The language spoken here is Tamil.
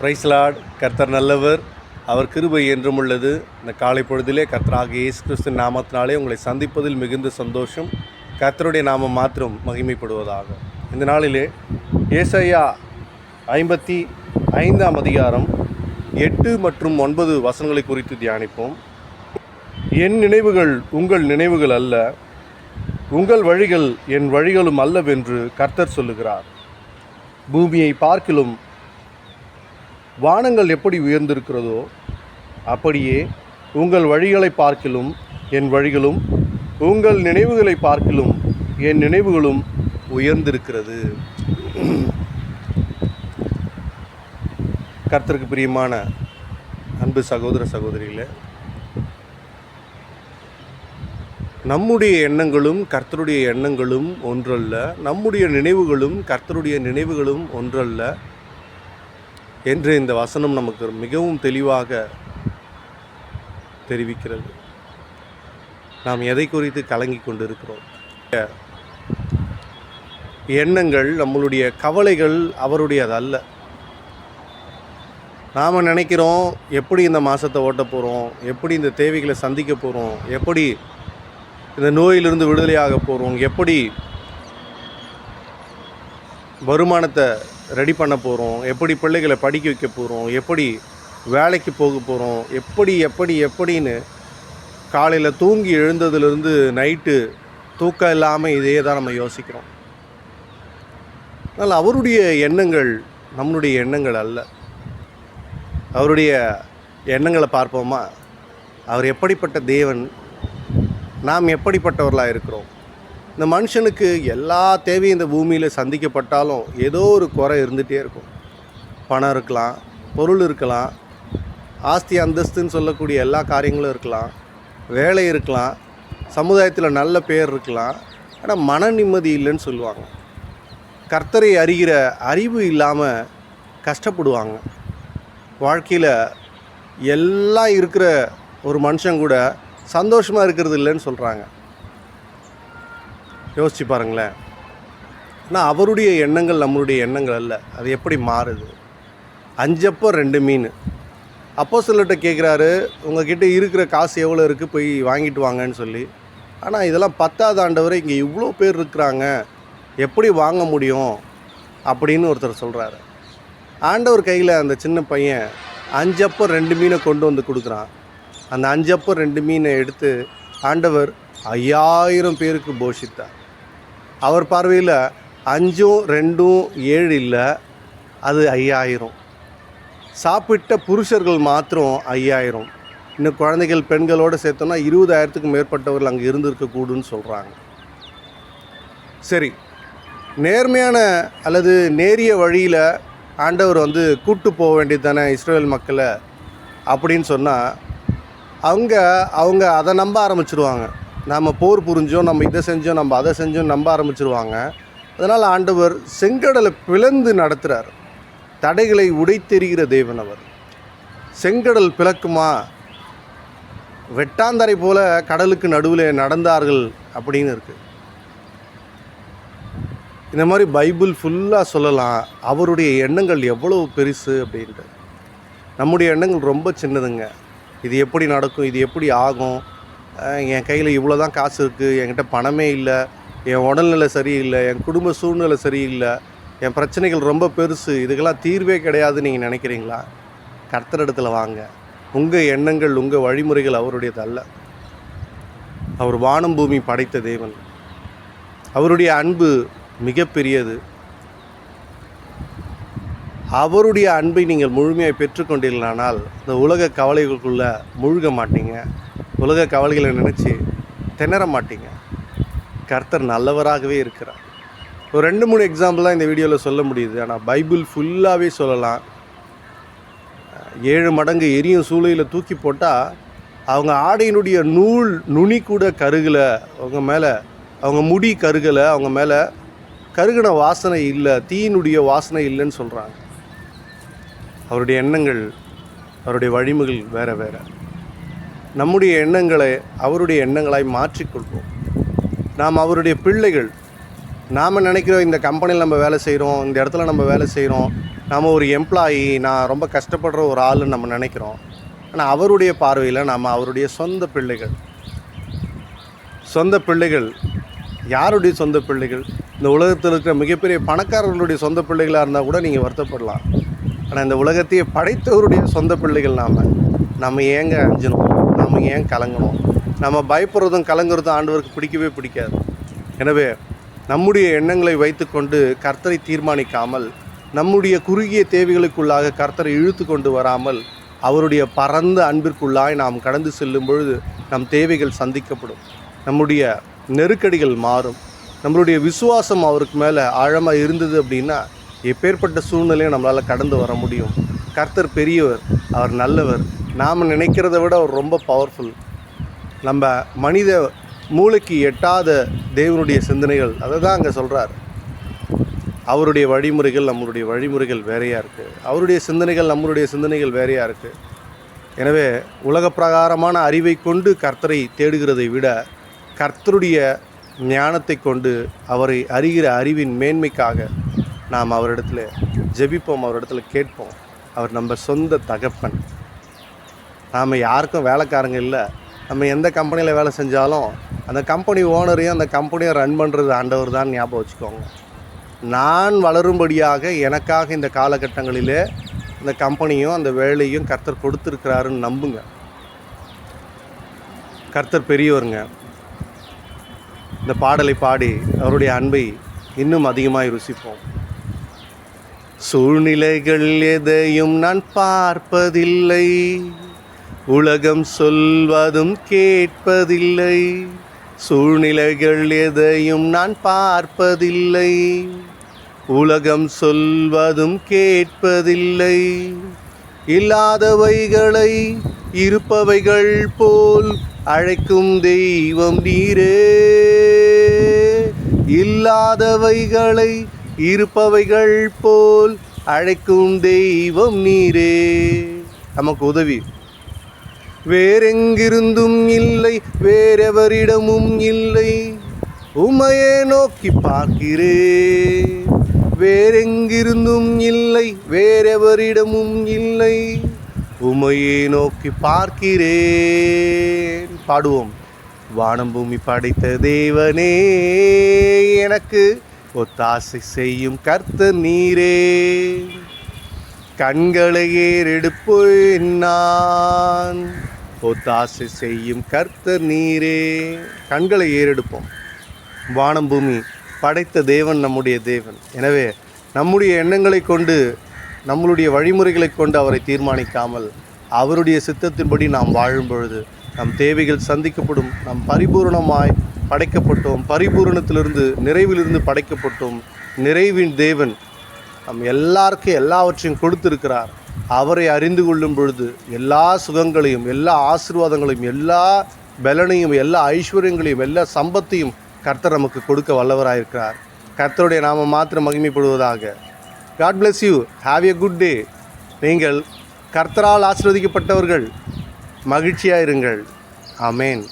பிரைஸ்லாட் கர்த்தர் நல்லவர். அவர் கிருபை என்றும் உள்ளது. இந்த காலை பொழுதிலே கர்த்தராக இயேசு கிறிஸ்து நாமத்தினாலே உங்களை சந்திப்பதில் மிகுந்த சந்தோஷம். கர்த்தருடைய நாமம் மாத்திரம் மகிமைப்படுவதாக. இந்த நாளிலே ஏசையா ஐம்பத்தி ஐந்தாம் அதிகாரம் எட்டு மற்றும் ஒன்பது வசனங்களை குறித்து தியானிப்போம். என் நினைவுகள் உங்கள் நினைவுகள் அல்ல. உங்கள் வழிகள் என் வழிகளும் அல்லவென்று கர்த்தர் சொல்லுகிறார். பூமியை பார்க்கிலும் வானங்கள் எப்படி உயர்ந்திருக்கிறதோ அப்படியே உங்கள் வழிகளை பார்க்கிலும் என் வழிகளும் உங்கள் நினைவுகளை பார்க்கிலும் என் நினைவுகளும் உயர்ந்திருக்கிறது. கர்த்தருக்கு பிரியமான அன்பு சகோதர சகோதரிகளே நம்முடைய எண்ணங்களும் கர்த்தருடைய எண்ணங்களும் ஒன்றல்ல நம்முடைய நினைவுகளும் கர்த்தருடைய நினைவுகளும் ஒன்றல்ல. என்று இந்த வசனம் நமக்கு மிகவும் தெளிவாக தெரிவிக்கிறது. நாம் எதை குறித்து கலங்கி கொண்டிருக்கிறோம்? எண்ணங்கள் நம்மளுடைய கவலைகள் அவருடையது அல்ல. நாம் நினைக்கிறோம் எப்படி இந்த மாதத்தை ஓட்ட போகிறோம் எப்படி இந்த தேவைகளை சந்திக்க போகிறோம் எப்படி இந்த நோயிலிருந்து விடுதலையாக போகிறோம் எப்படி வருமானத்தை ரெடி பண்ண போகிறோம் எப்படி பிள்ளைகளை படிக்க வைக்க போகிறோம் எப்படி வேலைக்கு போக போகிறோம் எப்படி எப்படி எப்படின்னு காலையில் தூங்கி எழுந்ததுலேருந்து நைட்டு தூக்கம் இல்லாமல் இதே தான் நம்ம யோசிக்கிறோம். அதனால் அவருடைய எண்ணங்கள் நம்மளுடைய எண்ணங்கள் அல்ல. அவருடைய எண்ணங்களை பார்ப்போமா? அவர் எப்படிப்பட்ட தேவன்? நாம் எப்படிப்பட்டவர்களாக இருக்கிறோம்? இந்த மனுஷனுக்கு எல்லா தேவையும் இந்த பூமியில் சந்திக்கப்பட்டாலும் ஏதோ ஒரு குறை இருந்துகிட்டே இருக்கும். பணம் இருக்கலாம் பொருள் இருக்கலாம் ஆஸ்தி அந்தஸ்துன்னு சொல்லக்கூடிய எல்லா காரியங்களும் இருக்கலாம் வேலை இருக்கலாம் சமுதாயத்தில் நல்ல பேர் இருக்கலாம். ஆனால் மன நிம்மதி இல்லைன்னு சொல்லுவாங்க. கர்த்தரை அறிகிற அறிவு இல்லாமல் கஷ்டப்படுவாங்க. வாழ்க்கையில் எல்லாம் இருக்கிற ஒரு மனுஷன் கூட சந்தோஷமாக இருக்கிறது இல்லைன்னு சொல்கிறாங்க யோசிச்சு பாருங்களேன். ஆனால் அவருடைய எண்ணங்கள் நம்மளுடைய எண்ணங்கள் அல்ல. அது எப்படி மாறுது? அஞ்சப்போ ரெண்டு மீன். அப்போ சிலர்கிட்ட கேட்குறாரு உங்ககிட்ட இருக்கிற காசு எவ்வளோ இருக்குது போய் வாங்கிட்டு வாங்கன்னு சொல்லி. ஆனால் இதெல்லாம் பத்தாவது ஆண்டவரை இங்கே இவ்வளோ பேர் இருக்கிறாங்க. எப்படி வாங்க முடியும்? அப்படின்னு ஒருத்தர் சொல்கிறாரு ஆண்டவர் கையில் அந்த சின்ன பையன் அஞ்சப்போ ரெண்டு மீனை கொண்டு வந்து கொடுக்குறான். அந்த அஞ்சப்போ ரெண்டு மீனை எடுத்து ஆண்டவர் ஐயாயிரம் பேருக்கு போஷித்தார். அவர் பார்வையில் அஞ்சும் ரெண்டும் ஏழு இல்லை அது ஐயாயிரம். சாப்பிட்ட புருஷர்கள் மாத்திரம் ஐயாயிரம். இன்னும் குழந்தைகள் பெண்களோடு சேர்த்தோன்னா இருபதாயிரத்துக்கும் மேற்பட்டவர்கள் அங்கே இருந்திருக்கக்கூடுன்னு சொல்கிறாங்க சரி நேர்மையான அல்லது நேரிய வழியில் ஆண்டவர் வந்து கூட்டு போக வேண்டியது தானே இஸ்ரேல் மக்களை அப்படின்னு சொன்னால் அவங்க அவங்க அதை நம்ப ஆரம்பிச்சிருவாங்க. நாம் போர் புரிஞ்சோம் நம்ம இதை செஞ்சோம் நம்ம அதை செஞ்சோம் நம்ப ஆரம்பிச்சிருவாங்க. அதனால் ஆண்டவர் செங்கடலை பிளந்து நடத்துகிறார் தடைகளை உடைத்தெறிகிற தேவன் அவர். செங்கடல் பிளக்குமா? வெட்டாந்தரை போல கடலுக்கு நடுவில் நடந்தார்கள் அப்படின்னு இருக்குது இந்த மாதிரி பைபிள் ஃபுல்லாக சொல்லலாம். அவருடைய எண்ணங்கள் எவ்வளவு பெருசு அப்படின்ட்டு. நம்முடைய எண்ணங்கள் ரொம்ப சின்னதுங்க. இது எப்படி நடக்கும் இது எப்படி ஆகும் என் கையில் இவ்வளோ தான் காசு இருக்குது என்கிட்ட பணமே இல்லை. என் உடல்நிலை சரியில்லை. என் குடும்ப சூழ்நிலை சரியில்லை. என் பிரச்சனைகள் ரொம்ப பெருசு. இதுக்கெல்லாம் தீர்வே கிடையாதுன்னு நீங்கள் நினைக்கிறீங்களா? கர்த்தரிடத்துல வாங்க. உங்கள் எண்ணங்கள் உங்கள் வழிமுறைகள் அவருடையது அல்ல. அவர் வானம் பூமி படைத்த தேவன். அவருடைய அன்பு மிகப்பெரியது. அவருடைய அன்பை நீங்கள் முழுமையாக பெற்றுக்கொண்டீர்களானால் இந்த உலக கவலைகளுக்குள்ளே முழுக மாட்டீங்க. உலக கவலைகளை நினச்சி திணற மாட்டீங்க. கர்த்தர் நல்லவராகவே இருக்கிறார். ஒரு ரெண்டு மூணு எக்ஸாம்பிள் தான் இந்த வீடியோவில் சொல்ல முடியுது. ஆனால் பைபிள் ஃபுல்லாகவே சொல்லலாம். ஏழு மடங்கு எரியும் சூளையில் தூக்கி போட்டால் அவங்க ஆடையினுடைய நூல் நுனி கூட கருகலை. அவங்க மேலே அவங்க முடி கருகலை. அவங்க மேலே கருகின வாசனை இல்லை. தீயினுடைய வாசனை இல்லைன்னு சொல்கிறாங்க அவருடைய எண்ணங்கள் அவருடைய வழிமுகள் வேறு வேறு. நம்முடைய எண்ணங்களை அவருடைய எண்ணங்களாய் மாற்றிக்கொள்வோம். நாம் அவருடைய பிள்ளைகள். நாம் நினைக்கிறோம் இந்த கம்பெனியில் நம்ம வேலை செய்கிறோம் இந்த இடத்துல நம்ம வேலை செய்கிறோம் நாம் ஒரு எம்ப்ளாயி நான் ரொம்ப கஷ்டப்படுற ஒரு ஆளுன்னு நம்ம நினைக்கிறோம். ஆனால் அவருடைய பார்வையில் நாம் அவருடைய சொந்த பிள்ளைகள். சொந்த பிள்ளைகள். யாருடைய சொந்த பிள்ளைகள்? இந்த உலகத்தில் இருக்கிற மிகப்பெரிய பணக்காரர்களுடைய சொந்த பிள்ளைகளாக இருந்தால் கூட நீங்கள் வருத்தப்படலாம். ஆனால் இந்த உலகத்தையே படைத்தவருடைய சொந்த பிள்ளைகள் நாம். நம்ம ஏங்க அஞ்சணும் நம்ம ஏன் கலங்கணும்? நம்ம பயப்படுறதும் கலங்குறதும் ஆண்டவருக்கு பிடிக்கவே பிடிக்காது. எனவே நம்முடைய எண்ணங்களை வைத்துக்கொண்டு கர்த்தரை தீர்மானிக்காமல் நம்முடைய குறுகிய தேவைகளுக்குள்ளாக கர்த்தரை இழுத்து கொண்டு வராமல் அவருடைய பரந்த அன்பிற்குள்ளாய் நாம் கடந்து செல்லும் பொழுது நம் தேவைகள் சந்திக்கப்படும். நம்முடைய நெருக்கடிகள் மாறும். நம்மளுடைய விசுவாசம் அவருக்கு மேலே ஆழமாக இருந்தது அப்படின்னா எப்பேற்பட்ட சூழ்நிலையும் நம்மளால் கடந்து வர முடியும். கர்த்தர் பெரியவர். அவர் நல்லவர். நாம் நினைக்கிறத விட அவர் ரொம்ப பவர்ஃபுல் நம்ம மனித மூளைக்கு எட்டாத தேவனுடைய சிந்தனைகள் அதை தான் அங்கே சொல்கிறார் அவருடைய வழிமுறைகள் நம்மளுடைய வழிமுறைகள் வேறையாக இருக்குது அவருடைய சிந்தனைகள் நம்மளுடைய சிந்தனைகள் வேறையாக இருக்குது எனவே உலக பிரகாரமான அறிவை கொண்டு கர்த்தரை தேடுகிறதை விட கர்த்தருடைய ஞானத்தை கொண்டு அவரை அறிகிற அறிவின் மேன்மைக்காக நாம் அவரிடத்துல ஜெபிப்போம் அவரிடத்துல கேட்போம். அவர் நம்ம சொந்த தகப்பன். நாம் யாருக்கும் வேலைக்காரங்க இல்லை. நம்ம எந்த கம்பெனியில் வேலை செஞ்சாலும் அந்த கம்பெனி ஓனரையும் அந்த கம்பெனியை ரன் பண்ணுறது ஆண்டவர் தான் ஞாபகம் வச்சுக்கோங்க. நான் வளரும்படியாக எனக்காக இந்த காலகட்டங்களிலே இந்த கம்பெனியும் அந்த வேலையும் கர்த்தர் கொடுத்துருக்கிறாருன்னு நம்புங்க. கர்த்தர் பெரியவருங்க. இந்த பாடலை பாடி அவருடைய அன்பை இன்னும் அதிகமாக ருசிப்போம். சூழ்நிலைகள் எதையும் நான் பார்ப்பதில்லை. உலகம் சொல்வதும் கேட்பதில்லை. சூழ்நிலைகள் எதையும் நான் பார்ப்பதில்லை. உலகம் சொல்வதும் கேட்பதில்லை. இல்லாதவைகளை இருப்பவைகள் போல் அழைக்கும் தெய்வம் நீரே. இல்லாதவைகளை இருப்பவைகள் போல் அழைக்கும் தெய்வம் நீரே. நமக்கு உதவி. வேறெங்கிருந்தும் இல்லை வேறெவரிடமும் இல்லை. உமையே நோக்கி பார்க்கிறே. வேறெங்கிருந்தும் இல்லை வேறெவரிடமும் இல்லை. உமையே நோக்கி பார்க்கிறேன் பாடுவோம். வானம் பூமி படைத்த தேவனே எனக்கு ஒத்தாசை செய்யும் கர்த்தர் நீரே. கண்களை ஏறெடுப்பு நான் ஒத்தாசை செய்யும் கர்த்தர் நீரே. கண்களை ஏறெடுப்போம். வானம் பூமி படைத்த தேவன் நம்முடைய தேவன். எனவே நம்முடைய எண்ணங்களை கொண்டு நம்மளுடைய வழிமுறைகளை கொண்டு அவரை தீர்மானிக்காமல் அவருடைய சித்தத்தின்படி நாம் வாழும் பொழுது நம் தேவைகள் சந்திக்கப்படும் நம் பரிபூரணமாய் படைக்கப்பட்டோம். பரிபூரணத்திலிருந்து நிறைவிலிருந்து படைக்கப்பட்டோம். நிறைவின் தேவன் நம் எல்லாருக்கும் எல்லாவற்றையும் கொடுத்திருக்கிறார். அவரை அறிந்து கொள்ளும் பொழுது எல்லா சுகங்களையும் எல்லா ஆசீர்வாதங்களையும் எல்லா பலனையும் எல்லா ஐஸ்வர்யங்களையும் எல்லா சம்பத்தையும் கர்த்தர் நமக்கு கொடுக்க வல்லவராயிருக்கிறார். கர்த்தருடைய நாம மாத்திரம் மகிமைப்படுவதாக. God bless you have a good day நீங்கள் கர்த்தரால் ஆசீர்வதிக்கப்பட்டவர்கள் மகிழ்ச்சியாக இருங்கள் அமேன்